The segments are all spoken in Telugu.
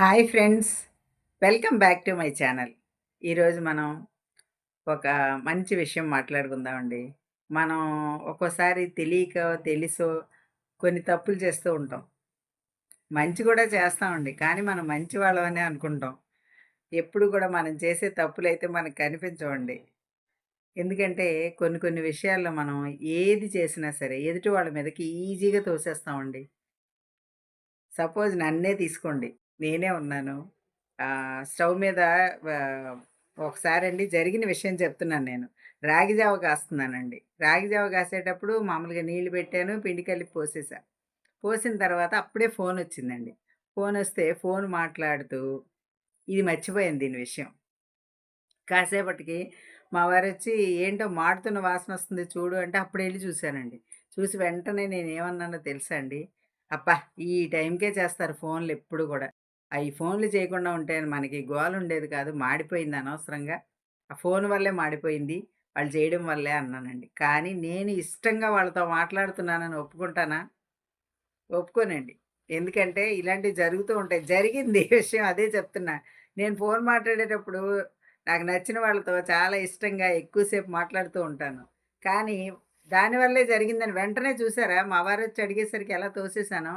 Hi friends welcome back to my channel. ఈరోజు మనం ఒక మంచి విషయం మాట్లాడుకుందామండి. మనం ఒక్కోసారి తెలియక తెలుసో కొన్ని తప్పులు చేస్తూ ఉంటాం. మంచి కూడా చేస్తామండి కానీ మనం మంచి వాళ్ళమనే అనుకుంటాం. ఎప్పుడు కూడా మనం చేసే తప్పులు అయితే మనకు కనిపించవండి. ఎందుకంటే కొన్ని కొన్ని విషయాల్లో మనం ఏది చేసినా సరే ఎదుటి వాళ్ళ మీదకి ఈజీగా తోసేస్తామండి. సపోజ్ నన్నే తీసుకోండి. నేనే ఉన్నాను స్టవ్ మీద ఒకసారి ఒకసారండి జరిగిన విషయం చెప్తున్నాను నేను. రాగి జావ కాస్తున్నానండి. రాగి జావ కాసేటప్పుడు మామూలుగా నీళ్ళు పెట్టాను, పిండి కలిపి పోసేసా. పోసిన తర్వాత అప్పుడే ఫోన్ వచ్చిందండి ఫోన్ వస్తే ఫోన్ మాట్లాడుతూ ఇది మర్చిపోయింది దీని విషయం. కాసేపటికి మా వారు వచ్చి "ఏంటో మాడుతున్న వాసనొస్తుంది చూడు" అంటే అప్పుడెళ్ళి చూసానండి. చూసి వెంటనే నేను ఏమన్నానో తెలుసా అండి? అబ్బా! ఈ టైంకే చేస్తారు ఫోన్లు ఎప్పుడు కూడా ఈ ఫోన్‌లు చేయకుండా ఉంటే మనకి గోలుండేది కాదు. మాడిపోయింది అనవసరంగా. ఆ ఫోన్ వల్లే మాడిపోయింది. వాళ్ళు చేయడం వల్లే అన్నానండి. కానీ నేను ఇష్టంగా వాళ్ళతో మాట్లాడుతున్నానని ఒప్పుకుంటానా? ఒప్పుకోనండి. ఎందుకంటే ఇలాంటివి జరుగుతూ ఉంటాయి. జరిగింది విషయం అదే చెప్తున్నా. నేను ఫోన్ మాట్లాడేటప్పుడు నాకు నచ్చిన వాళ్ళతో చాలా ఇష్టంగా ఎక్కువసేపు మాట్లాడుతూ ఉంటాను. కానీ దానివల్లే జరిగిందని వెంటనే చూసారా మా వారు వచ్చి అడిగేసరికి ఎలా తోసేసానో?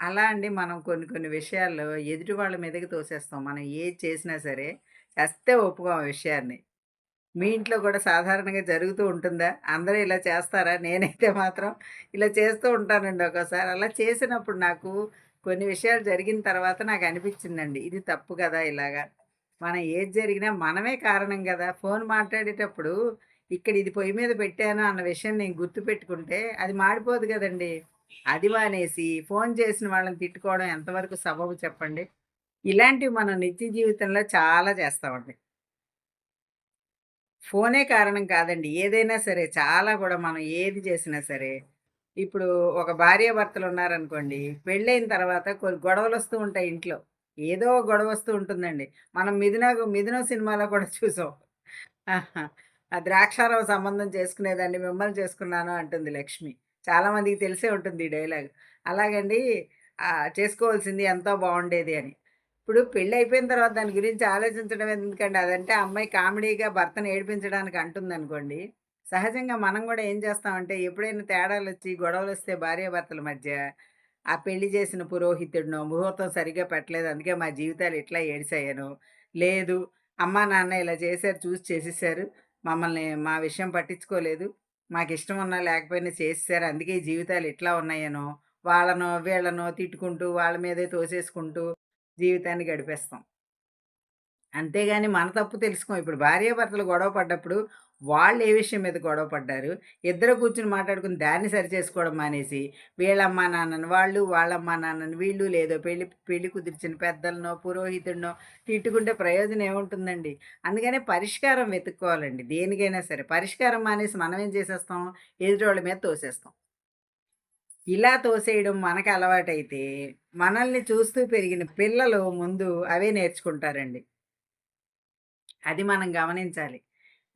అలా అండి మనం కొన్ని కొన్ని విషయాల్లో ఎదుటి వాళ్ళ మీదకి తోసేస్తాం. మనం ఏది చేసినా సరే చస్తే ఒప్పుకోం ఆ విషయాన్ని. మీ ఇంట్లో కూడా సాధారణంగా జరుగుతూ ఉంటుందా? అందరూ ఇలా చేస్తారా? నేనైతే మాత్రం ఇలా చేస్తూ ఉంటానండి ఒక్కోసారి. అలా చేసినప్పుడు నాకు కొన్ని విషయాలు జరిగిన తర్వాత నాకనిపించిందండి. ఇది తప్పు కదా! ఇలాగా. మనం ఏది జరిగినా మనమే కారణం గదా! ఫోన్ మాట్లాడేటప్పుడు ఇక్కడ ఇది పొయ్యి మీద పెట్టాను అన్న విషయం నేను గుర్తుపెట్టుకుంటే అది మాడిపోదు గదండీ! అది మానేసి ఫోన్ చేసిన వాళ్ళని తిట్టుకోవడం ఎంతవరకు సబబు చెప్పండి? ఇలాంటివి మనం నిత్య జీవితంలో చాలా చేస్తామండి. ఫోనే కారణం కాదండి. ఏదైనా సరే చాలా కూడా మనం ఏది చేసినా సరే, ఇప్పుడు ఒక భార్యాభర్తలున్నారనుకోండి, పెళ్ళైన తర్వాత కొన్ని గొడవలొస్తూ ఉంటాయి ఇంట్లో. ఏదో గొడవ వస్తూ ఉంటుందండి. మనం 'మిథున' 'మిథునం' సినిమాలో కూడా చూసాం. ఆ ద్రాక్షారావు సంబంధం చేసుకునేదాన్ని మిమ్మల్ని చేసుకున్నాను అంటుంది లక్ష్మి. చాలామందికి తెలిసే ఉంటుంది ఈ డైలాగ్. అలాగండి చేసుకోవాల్సింది ఎంతో బాగుండేది అని. ఇప్పుడు పెళ్ళయిపోయిన తర్వాత దాని గురించి ఆలోచించడం ఎందుకండి? అదంటే అమ్మాయి కామెడీగా భర్తను ఏడిపించడానికి అంటుందనుకోండి. సహజంగా మనం కూడా ఏం చేస్తామంటే ఎప్పుడైనా తేడాలు వచ్చి గొడవలు వస్తే భార్యాభర్తల మధ్య, ఆ పెళ్ళి చేసిన పురోహితుడినో, ముహూర్తం సరిగ్గా పెట్టలేదు అందుకే మా జీవితాలు ఇట్లా ఏడిసాయనో, లేదు అమ్మా, నాన్న ఇలా చేశారు చూసి చేసేసారు. మమ్మల్ని మా విషయం పట్టించుకోలేదు. మాకు ఇష్టం ఉన్నా లేకపోయినా చేసేసారు. అందుకే ఈ జీవితాలు ఇట్లా ఉన్నాయనో, వాళ్ళనో, వీళ్ళనో తిట్టుకుంటూ, వాళ్ళ మీదే తోసేసుకుంటూ జీవితాన్ని గడిపేస్తాం. అంతేగాని మన తప్పు తెలుసుకోం. ఇప్పుడు భార్యాభర్తలు గొడవ పడ్డప్పుడు వాళ్ళు ఏ విషయం మీద గొడవ పడ్డారు. ఇద్దరు కూర్చుని మాట్లాడుకుని దాన్ని సరి చేసుకోవడం మానేసి, వీళ్ళమ్మా నాన్నని వాళ్ళు, వాళ్ళమ్మా నాన్నని వీళ్ళు, లేదో పెళ్ళి పెళ్ళి కుదిర్చిన పెద్దలనో, పురోహితుడినో తిట్టుకుంటే ప్రయోజనం ఏముంటుందండి? అందుకనే పరిష్కారం వెతుక్కోవాలండి దేనికైనా సరే. పరిష్కారం మానేసి మనం ఏం చేసేస్తాం? ఎదుటోళ్ళ మీద తోసేస్తాం. ఇలా తోసేయడం మనకు అలవాటైతే, మనల్ని చూస్తూ పెరిగిన పిల్లలు ముందు అవే నేర్చుకుంటారండి. అది మనం గమనించాలి.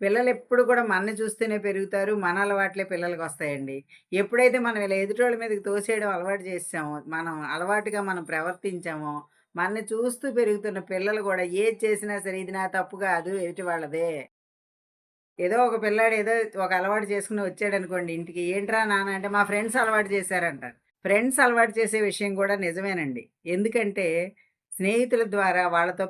పిల్లలు ఎప్పుడు కూడా మనని చూస్తూనే పెరుగుతారు. మన అలవాట్లే పిల్లలకొస్తాయండి. ఎప్పుడైతే మనం ఇలా ఎదుటోళ్ళ మీదకి తోసేయడం అలవాటు చేసామో మనం అలవాటుగా మనం ప్రవర్తించామో, మనని చూస్తూ పెరుగుతున్న పిల్లలు కూడా ఏది చేసినా సరే ఇది నా తప్పు కాదు ఎదుటి వాళ్ళదే. ఏదో ఒక పిల్లాడు ఏదో ఒక అలవాటు చేసుకొని వచ్చాడనుకోండి ఇంటికి, "ఏంట్రా నాన్న" అంటే మా ఫ్రెండ్స్ అలవాటు చేశారంటారు. ఫ్రెండ్స్ అలవాటు చేసే విషయం కూడా నిజమేనండి. ఎందుకంటే స్నేహితుల ద్వారా వాళ్ళతో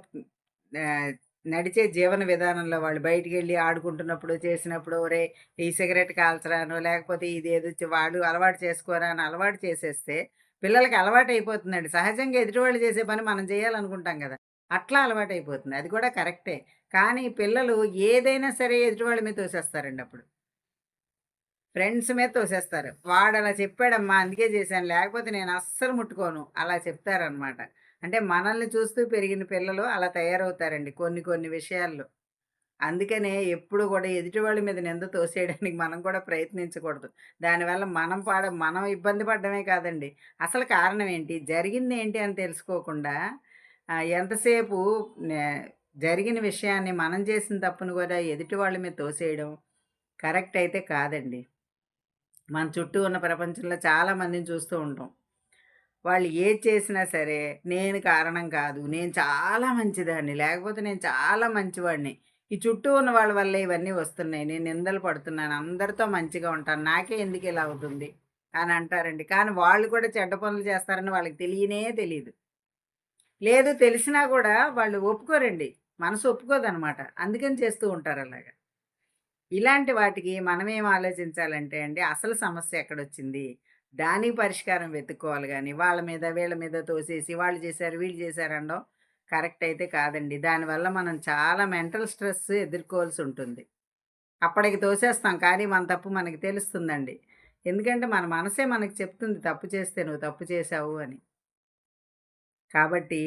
నడిచే జీవన విధానంలో వాళ్ళు బయటికి వెళ్ళి ఆడుకుంటున్నప్పుడు, చేసినప్పుడు రే ఈ సిగరెట్ కాల్చరానో, లేకపోతే ఇదేదో వాళ్ళు అలవాటు చేసుకోరా" అని అలవాటు చేసేస్తే పిల్లలకి అలవాటయిపోతుందండి. సహజంగా ఎదుటివాళ్ళు చేసే పని మనం చేయాలనుకుంటాం కదా అట్లా అలవాటు అయిపోతుంది అది కూడా కరెక్టే. కానీ పిల్లలు ఏదైనా సరే ఎదుటివాళ్ళ మీద తోసేస్తారండి అప్పుడు. ఫ్రెండ్స్ మీద తోసేస్తారు. "వాడలా చెప్పాడమ్మా అందుకే చేశాను. లేకపోతే నేను అస్సలు ముట్టుకోను." అలా చెప్తారనమాట. అంటే మనల్ని చూస్తూ పెరిగిన పిల్లలు అలా తయారవుతారండి కొన్ని కొన్ని విషయాల్లో. అందుకనే ఎప్పుడు కూడా ఎదుటి వాళ్ళ మీద నింద తోసేయడానికి మనం కూడా ప్రయత్నించకూడదు. దానివల్ల మనం పాడ మనం ఇబ్బంది పడడమే కాదండి. అసలు కారణం ఏంటి? జరిగింది ఏంటి అని తెలుసుకోకుండా ఎంతసేపు జరిగిన విషయాన్ని మనం చేసిన తప్పును కూడా ఎదుటి వాళ్ళ మీద తోసేయడం కరెక్ట్ అయితే కాదండి. మన చుట్టూ ఉన్న ప్రపంచంలో చాలామందిని చూస్తూ ఉంటాం. వాళ్ళు ఏది చేసినా సరే నేను కారణం కాదు. నేను చాలా మంచిదాన్ని. లేకపోతే నేను చాలా మంచివాడిని. ఈ చుట్టూ ఉన్న వాళ్ళ వల్ల ఇవన్నీ వస్తున్నాయి. నేను నిందలు పడుతున్నాను. అందరితో మంచిగా ఉంటాను. నాకే ఎందుకు ఇలా అవుతుంది అని అంటారండి. కానీ వాళ్ళు కూడా చెడ్డ పనులు చేస్తారని వాళ్ళకి తెలియనే తెలియదు లేదు తెలిసినా కూడా వాళ్ళు ఒప్పుకోరండి. మనసు ఒప్పుకోదనమాట. అందుకని చేస్తూ ఉంటారు అలాగా. ఇలాంటి వాటికి మనమేం ఆలోచించాలంటే అండి అసలు సమస్య ఎక్కడొచ్చింది? దానికి పరిష్కారం వెతుక్కోవాలి కానీ వాళ్ళ మీద, వీళ్ళ మీద తోసేసి వాళ్ళు చేశారు, వీళ్ళు చేశారు అనడం కరెక్ట్ అయితే కాదండి. దానివల్ల మనం చాలా మెంటల్ స్ట్రెస్ ఎదుర్కోవాల్సి ఉంటుంది అప్పటికి తోసేస్తాం కానీ మన తప్పు మనకి తెలుస్తుందండి. ఎందుకంటే మన మనసే మనకు చెప్తుంది తప్పు చేస్తే నువ్వు తప్పు చేసావు అని. కాబట్టి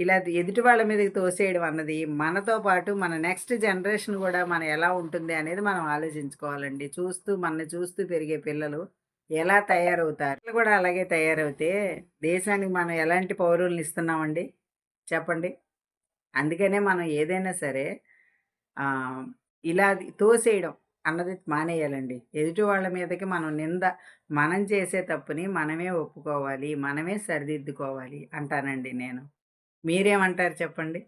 ఇలా ఎదుటి వాళ్ళ మీదకి తోసేయడం అన్నది మనతో పాటు మన నెక్స్ట్ జనరేషన్ కూడా మనం ఎలా ఉంటుంది అనేది మనం ఆలోచించుకోవాలండి. చూస్తూ మనల్ని చూస్తూ పెరిగే పిల్లలు ఎలా తయారవుతారు? పిల్లలు కూడా అలాగే తయారవుతే దేశానికి మనం ఎలాంటి పౌరులను ఇస్తున్నామండి? చెప్పండి. అందుకనే మనం ఏదైనా సరే ఇలా తోసేయడం అన్నది మానేయాలండి. ఎదుటి వాళ్ళ మీదకి మనం నింద మనం చేసే తప్పుని మనమే ఒప్పుకోవాలి. మనమే సరిదిద్దుకోవాలి అంటానండి నేను. మీరేమంటారు చెప్పండి?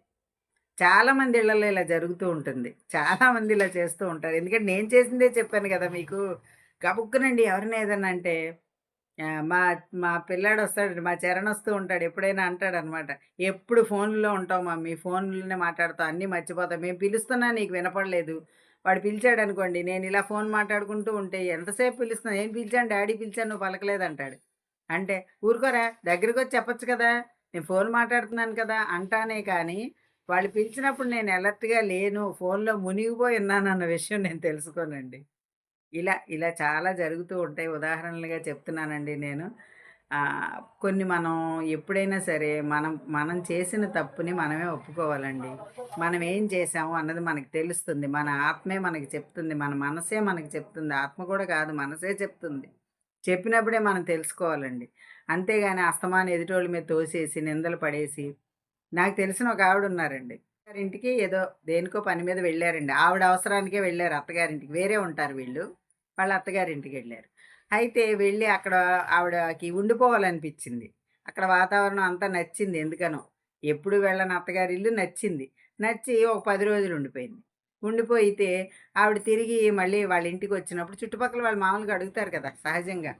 చాలామంది ఇళ్ళలో ఇలా జరుగుతూ ఉంటుంది. చాలామంది ఇలా చేస్తూ ఉంటారు. ఎందుకంటే నేను చేసిందే చెప్పాను కదా మీకు. గబుక్కునండి ఎవరిని ఏదన్నా అంటే మా మా మా వస్తాడు మా చరణ్ వస్తూ ఉంటాడు. ఎప్పుడైనా అంటాడనమాట. "ఎప్పుడు ఫోన్‌లో ఉంటావు మమ్మీ. ఫోన్‌లోనే మాట్లాడతావు. అన్నీ మర్చిపోతావు. మేము పిలుస్తున్నా నీకు వినపడలేదు." వాడు పిలిచాడు అనుకోండి నేను ఇలా ఫోన్ మాట్లాడుకుంటూ ఉంటే, "ఎంతసేపు పిలుస్తున్నా ఏం పిలిచాను డాడీ పిలిచాను నువ్వు పలకలేదంటాడు." అంటే, "ఊరుకోరా దగ్గరకొచ్చి చెప్పొచ్చు కదా! నేను ఫోన్ మాట్లాడుతున్నాను కదా!" అంటానే కానీ, వాళ్ళు పిలిచినప్పుడు నేను అలర్ట్‌గా లేను. ఫోన్‌లో మునిగిపోయి ఉన్నానన్న విషయం నేను తెలుసుకోనండి. ఇలా, ఇలా చాలా జరుగుతూ ఉంటాయి. ఉదాహరణలుగా చెప్తున్నానండి నేను. కొన్ని మనం ఎప్పుడైనా సరే మనం, మనం చేసిన తప్పుని మనమే ఒప్పుకోవాలండి. మనం ఏం చేశాము అన్నది మనకు తెలుస్తుంది. మన ఆత్మే మనకి చెప్తుంది. మన మనసే మనకి చెప్తుంది. ఆత్మ కూడా కాదు మనసే చెప్తుంది. చెప్పినప్పుడే మనం తెలుసుకోవాలండి. అంతేగాని అస్తమానం ఎదుటోళ్ళ మీద తోసేసి, నిందలు పడేసి నాకు తెలిసిన ఒక ఆవిడ ఉన్నారండి అత్తారింటికి ఏదో దేనికో పని మీద వెళ్ళారండి ఆవిడ అవసరానికే వెళ్ళారు అత్తగారింటికి. వేరే ఉంటారు వీళ్ళు. వాళ్ళ అత్తగారింటికి వెళ్ళారు అయితే వెళ్ళి అక్కడ ఆవిడకి ఉండిపోవాలనిపించింది. అక్కడ వాతావరణం అంతా నచ్చింది ఎందుకనో. ఎప్పుడు వెళ్ళని అత్తగారిల్లు నచ్చింది. నచ్చి ఒక పది రోజులు ఉండిపోయింది. ఉండిపోయితే ఆవిడ తిరిగి మళ్ళీ వాళ్ళ ఇంటికి వచ్చినప్పుడు చుట్టుపక్కల వాళ్ళు మామూలుగా అడుగుతారు కదా! సహజంగా.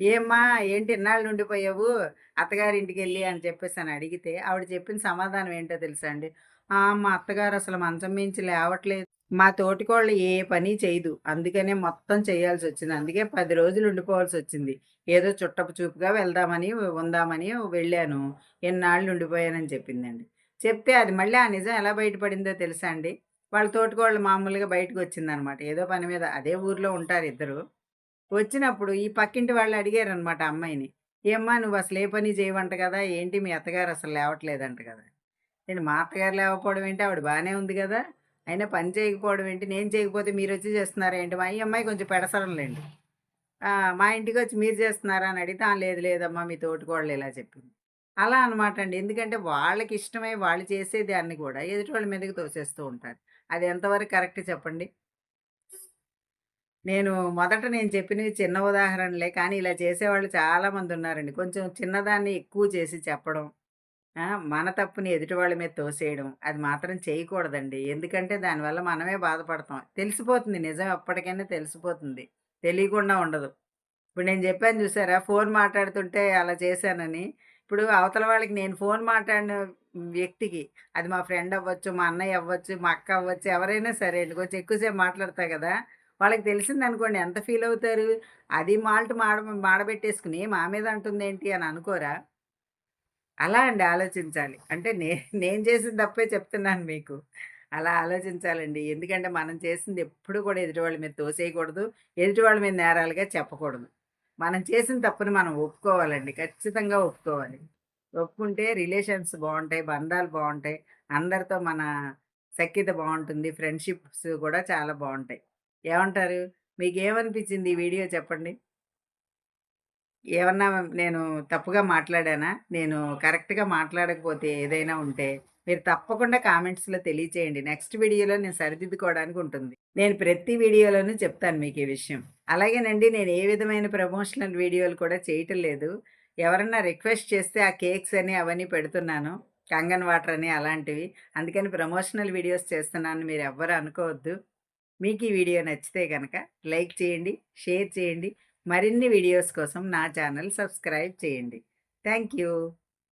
"ఏమ్మా ఏంటి ఇన్నాళ్ళు ఉండిపోయావు అత్తగారింటికెళ్ళి" అని చెప్పేసి అని అడిగితే ఆవిడ చెప్పిన సమాధానం ఏంటో తెలుసా అండి? "ఆ! మా అత్తగారు అసలు మంచం మించి లేవట్లేదు. మా తోటికోళ్ళు ఏ పని చేయదు. అందుకనే మొత్తం చేయాల్సి వచ్చింది అందుకే పది రోజులు ఉండిపోవాల్సి వచ్చింది ఏదో చుట్టపు చూపుగా వెళ్దామని, ఉందామని వెళ్ళాను. ఎన్నాళ్ళు ఉండిపోయానని" చెప్పిందండి. చెప్తే అది మళ్ళీ ఆ నిజం ఎలా బయటపడిందో తెలుసా అండి? వాళ్ళ తోటికోళ్ళు మామూలుగా బయటకు వచ్చిందనమాట ఏదో పని మీద అదే ఊర్లో ఉంటారు ఇద్దరు. వచ్చినప్పుడు ఈ పక్కింటి వాళ్ళు అడిగారనమాట అమ్మాయిని. "ఏమ్మా నువ్వు అసలు ఏ పని చేయవంట కదా! ఏంటి మీ అత్తగారు అసలు లేవట్లేదంట కదా!" నేను మా అత్తగారు లేవకపోవడం ఏంటి? ఆవిడ బాగానే ఉంది కదా అయినా పని చేయకపోవడం ఏంటి? నేను చేయకపోతే మీరొచ్చి చేస్తున్నారా ఏంటి? మా ఈ అమ్మాయి కొంచెం పెడసరంలేండి మా మా ఇంటికొచ్చి మీరు చేస్తున్నారా అని అడిగితే, లేదు లేదమ్మా మీ తోటికోళ్ళు ఇలా చెప్పింది." అలా అనమాట అండి. ఎందుకంటే వాళ్ళకి ఇష్టమై వాళ్ళు చేసే దాన్ని కూడా ఎదుటి వాళ్ళ మీదకి తోసేస్తూ ఉంటారు. అది ఎంతవరకు కరెక్ట్ చెప్పండి? నేను మొదట నేను చెప్పినవి చిన్న ఉదాహరణలే. కానీ ఇలా చేసేవాళ్ళు చాలామంది ఉన్నారండి కొంచెం చిన్నదాన్ని ఎక్కువ చేసి చెప్పడం. మన తప్పుని ఎదుటి వాళ్ళ మీద తోసేయడం. అది మాత్రం చేయకూడదండి. ఎందుకంటే దానివల్ల మనమే బాధపడతాం. తెలిసిపోతుంది నిజం ఎప్పటికైనా తెలిసిపోతుంది. తెలియకుండా ఉండదు. ఇప్పుడు నేను చెప్పాను చూసారా? ఫోన్ మాట్లాడుతుంటే అలా చేశానని. ఇప్పుడు అవతల వాళ్ళకి నేను ఫోన్ మాట్లాడిన వ్యక్తికి అది మా ఫ్రెండ్ అవ్వచ్చు, మా అన్నయ్య అవ్వచ్చు, మా అక్క అవ్వచ్చు, ఎవరైనా సరే అండి. కొంచెం ఎక్కువసేపు మాట్లాడతా కదా! వాళ్ళకి తెలిసింది అనుకోండి ఎంత ఫీల్ అవుతారు? అది మాల్ట్ మాడ మాడబెట్టేసుకుని మా మీద అంటుందేంటి అని అనుకోరా? అలా అండి ఆలోచించాలి. అంటే నే నేను చేసిన తప్పే చెప్తున్నాను మీకు. అలా ఆలోచించాలండి. ఎందుకంటే మనం చేసింది ఎప్పుడు కూడా ఎదుటివాళ్ళ మీద తోసేయకూడదు. ఎదుటివాళ్ళ మీద నేరాలుగా చెప్పకూడదు. మనం చేసిన తప్పుని మనం ఒప్పుకోవాలండి. ఖచ్చితంగా ఒప్పుకోవాలి. ఒప్పుకుంటే రిలేషన్స్ బాగుంటాయి బంధాలు బాగుంటాయి అందరితో మన సఖ్యత బాగుంటుంది ఫ్రెండ్‌షిప్స్ కూడా చాలా బాగుంటాయి ఏమంటారు? మీకేమనిపించింది ఈ వీడియో చెప్పండి? ఏమన్నా నేను తప్పుగా మాట్లాడానా? నేను కరెక్ట్‌గా మాట్లాడకపోతే ఏదైనా ఉంటే మీరు తప్పకుండా కామెంట్స్‌లో తెలియచేయండి. నెక్స్ట్ వీడియోలో నేను సరిదిద్దుకోవడానికి ఉంటుంది. నేను ప్రతి వీడియోలోనూ చెప్తాను మీకు ఈ విషయం. అలాగేనండి నేను ఏ విధమైన ప్రమోషనల్ వీడియోలు కూడా చేయటం లేదు. ఎవరన్నా రిక్వెస్ట్ చేస్తే ఆ కేక్స్ అని అవన్నీ పెడుతున్నాను. కంగన్ వాటర్ అని అలాంటివి. అందుకని ప్రమోషనల్ వీడియోస్ చేస్తున్నాను మీరు ఎవ్వరు అనుకోవద్దు. మీకు ఈ వీడియో నచ్చితే కనుక లైక్ చేయండి, షేర్ చేయండి. మరిన్ని వీడియోస్ కోసం నా ఛానల్ సబ్స్క్రైబ్ చేయండి. Thank you.